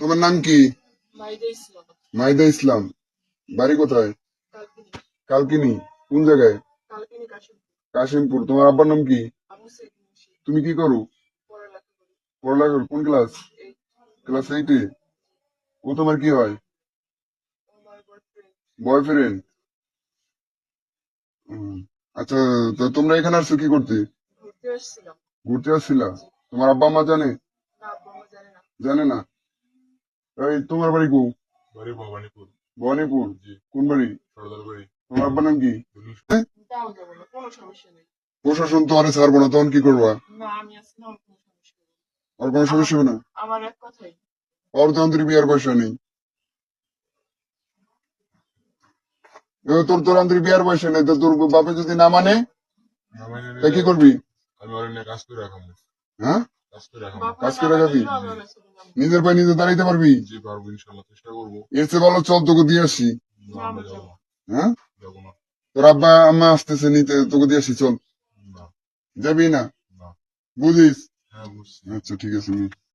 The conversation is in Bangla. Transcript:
তোমার নাম কি? মাইদা ইসলাম। বাড়ি কোথায়? কালকিনি। কোন জায়গায়? কাশিমপুর। তোমার আব্বার নাম কি? তুমি কি করো? পড়ালেখা? কোন ক্লাস? ক্লাস এইটে। ও তোমার কি হয়? বয়ফ্রেন্ড আচ্ছা তো তোমরা এখানে আসছো কি করতে? ঘুরতে আসছিলা? তোমার আব্বা মা জানে জানে না? এই তোমার বাড়ি কো বাড়ি ভবানীপুর। ভবানীপুর? জি। কোন বাড়ি? সর্দার বাড়ি তোমার আব্বার নাম কি? তাও যাব না কোনো সমস্যা নেই। প্রশাসন তো আরে ছাড়বো না তখন কি করবা? না আমি আছি না আমার কোনো সমস্যা নেই। আর কোনো সমস্যা হবে না? আমার এক কথাই। ওর বিয়ার বয়স নেই। তোর তোর অন্তরি বিয়ার পয়সা নেই তো তোর বাপে যদি না মানে তা কি করবি? আমি ওর কাজ করে রাখাম হ্যাঁ? কাজ করে রাখাম কাজ করে না রাখবি? নিজের পায়ে নিজে দাঁড়াইতে পারবি? জি পারব ইনশাল্লাহ চেষ্টা করব। এর চেয়ে ভালো চল তোকে দিয়ে আসি। না আমরা যাব না। হ্যাঁ? যাব না। তোর আব্বা আম্মা আসতেছে নিতে তোকে দিয়ে আসি চল। না। যাবি না? না। বুঝিস? হ্যাঁ বুঝছি। আচ্ছা ঠিক আছে নি।